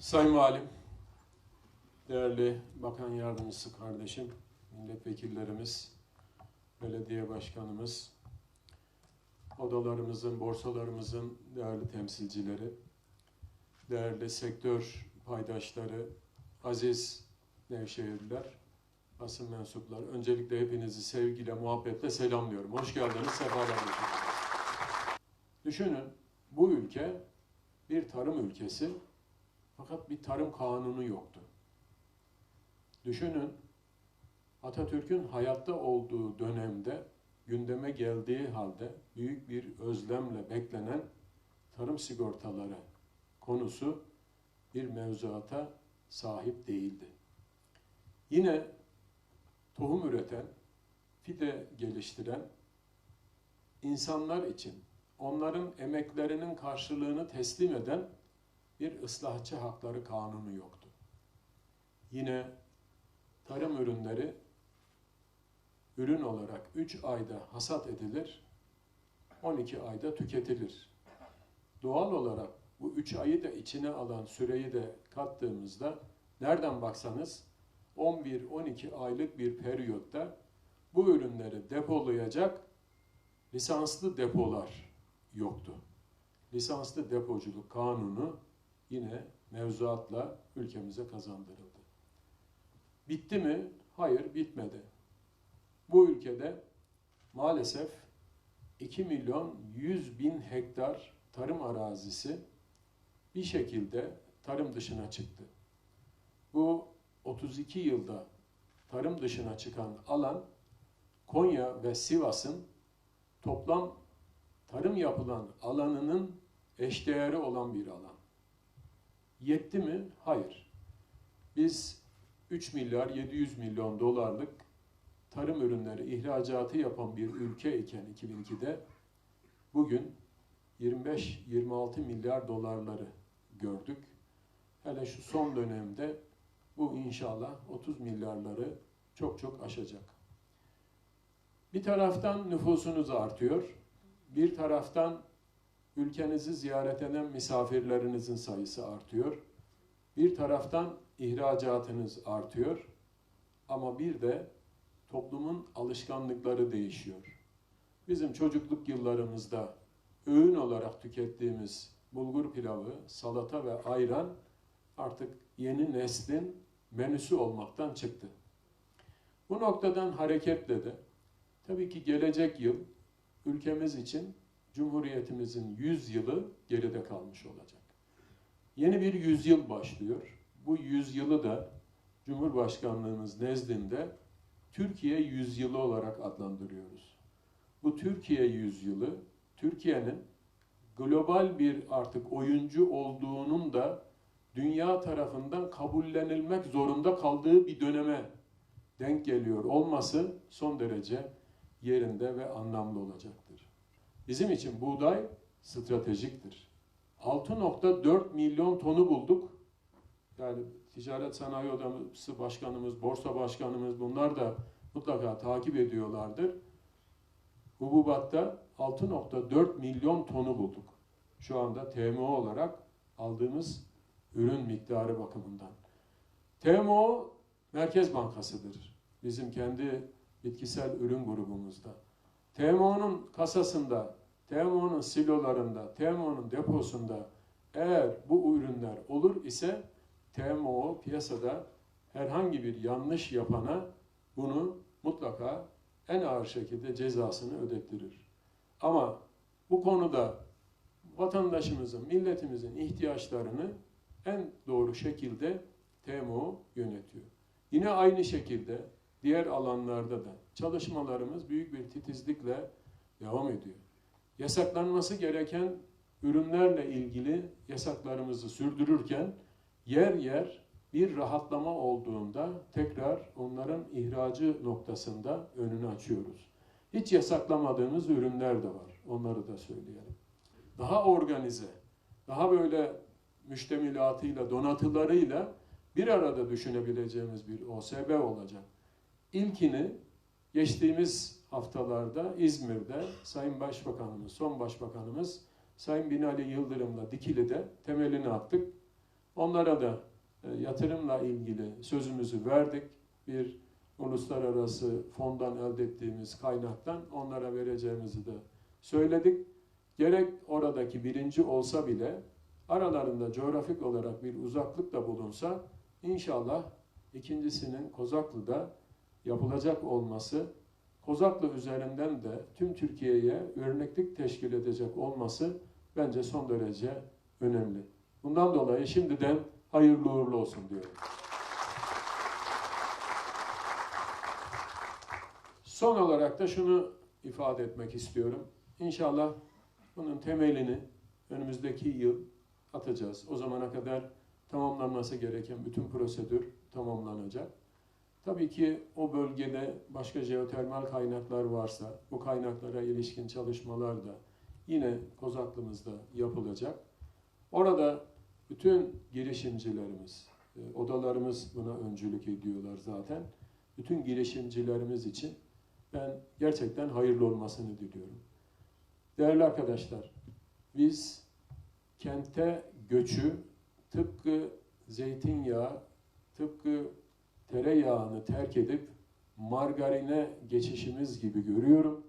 Sayın Valim, değerli Bakan Yardımcısı kardeşim, milletvekillerimiz, belediye başkanımız, odalarımızın, borsalarımızın değerli temsilcileri, değerli sektör paydaşları, aziz Nevşehirliler, basın mensupları. Öncelikle hepinizi sevgiyle, muhabbetle selamlıyorum. Hoş geldiniz, sefalar getirdiniz. Düşünün, bu ülke bir tarım ülkesi fakat bir tarım kanunu yoktu. Düşünün, Atatürk'ün hayatta olduğu dönemde gündeme geldiği halde büyük bir özlemle beklenen tarım sigortaları konusu bir mevzuata sahip değildi. Yine tohum üreten, fide geliştiren insanlar için onların emeklerinin karşılığını teslim eden bir ıslahçı hakları kanunu yoktu. Yine tarım ürünleri ürün olarak 3 ayda hasat edilir, 12 ayda tüketilir. Doğal olarak bu 3 ayı da içine alan süreyi de kattığımızda nereden baksanız 11-12 aylık bir periyotta bu ürünleri depolayacak lisanslı depolar yoktu. Lisanslı depoculuk kanunu yine mevzuatla ülkemize kazandırıldı. Bitti mi? Hayır, bitmedi. Bu ülkede maalesef 2 milyon 100 bin hektar tarım arazisi bir şekilde tarım dışına çıktı. Bu 32 yılda tarım dışına çıkan alan Konya ve Sivas'ın toplam tarım yapılan alanının eşdeğeri olan bir alan. Yetti mi? Hayır. Biz 3 milyar 700 milyon dolarlık tarım ürünleri ihracatı yapan bir ülke iken 2002'de bugün 25-26 milyar dolarları gördük. Hele şu son dönemde bu inşallah 30 milyarları çok çok aşacak. Bir taraftan nüfusunuz artıyor, bir taraftan ülkenizi ziyaret eden misafirlerinizin sayısı artıyor. Bir taraftan ihracatınız artıyor. Ama bir de toplumun alışkanlıkları değişiyor. Bizim çocukluk yıllarımızda öğün olarak tükettiğimiz bulgur pilavı, salata ve ayran artık yeni neslin menüsü olmaktan çıktı. Bu noktadan hareketle de tabii ki gelecek yıl ülkemiz için Cumhuriyetimizin 100 yılı geride kalmış olacak. Yeni bir yüzyıl başlıyor. Bu yüzyılı da Cumhurbaşkanlığımız nezdinde Türkiye yüzyılı olarak adlandırıyoruz. Bu Türkiye yüzyılı, Türkiye'nin global bir artık oyuncu olduğunun da dünya tarafından kabullenilmek zorunda kaldığı bir döneme denk geliyor olması son derece yerinde ve anlamlı olacaktır. Bizim için buğday stratejiktir. 6.4 milyon tonu bulduk. Yani Ticaret Sanayi Odası Başkanımız, Borsa Başkanımız bunlar da mutlaka takip ediyorlardır. Hububatta 6.4 milyon tonu bulduk. Şu anda TMO olarak aldığımız ürün miktarı bakımından. TMO Merkez Bankası'dır. Bizim kendi bitkisel ürün grubumuzda. TMO'nun kasasında, TMO'nun silolarında, TMO'nun deposunda eğer bu ürünler olur ise TMO piyasada herhangi bir yanlış yapana bunu mutlaka en ağır şekilde cezasını ödettirir. Ama bu konuda vatandaşımızın, milletimizin ihtiyaçlarını en doğru şekilde TMO yönetiyor. Yine aynı şekilde diğer alanlarda da çalışmalarımız büyük bir titizlikle devam ediyor. Yasaklanması gereken ürünlerle ilgili yasaklarımızı sürdürürken yer yer bir rahatlama olduğunda tekrar onların ihracı noktasında önünü açıyoruz. Hiç yasaklamadığımız ürünler de var. Onları da söyleyelim. Daha organize, daha böyle müştemilatıyla, donatılarıyla bir arada düşünebileceğimiz bir OSB olacak. İlkini geçtiğimiz haftalarda İzmir'de Sayın Başbakanımız, son Başbakanımız Sayın Binali Yıldırım'la Dikili'de temelini attık. Onlara da e, yatırımla ilgili sözümüzü verdik. Bir uluslararası fondan elde ettiğimiz kaynaktan onlara vereceğimizi de söyledik. Gerek oradaki birinci olsa bile aralarında coğrafik olarak bir uzaklık da bulunsa inşallah ikincisinin Kozaklı'da yapılacak olması Kozaklı üzerinden de tüm Türkiye'ye örneklik teşkil edecek olması bence son derece önemli. Bundan dolayı şimdiden hayırlı uğurlu olsun diyorum. Son olarak da şunu ifade etmek istiyorum. İnşallah bunun temelini önümüzdeki yıl atacağız. O zamana kadar tamamlanması gereken bütün prosedür tamamlanacak. Tabii ki o bölgede başka jeotermal kaynaklar varsa bu kaynaklara ilişkin çalışmalar da yine Kozaklımızda yapılacak. Orada bütün girişimcilerimiz, e, odalarımız buna öncülük ediyorlar zaten. Bütün girişimcilerimiz için ben gerçekten hayırlı olmasını diliyorum. Değerli arkadaşlar, biz kente göçü tıpkı zeytinyağı, tıpkı tereyağını terk edip margarine geçişimiz gibi görüyorum.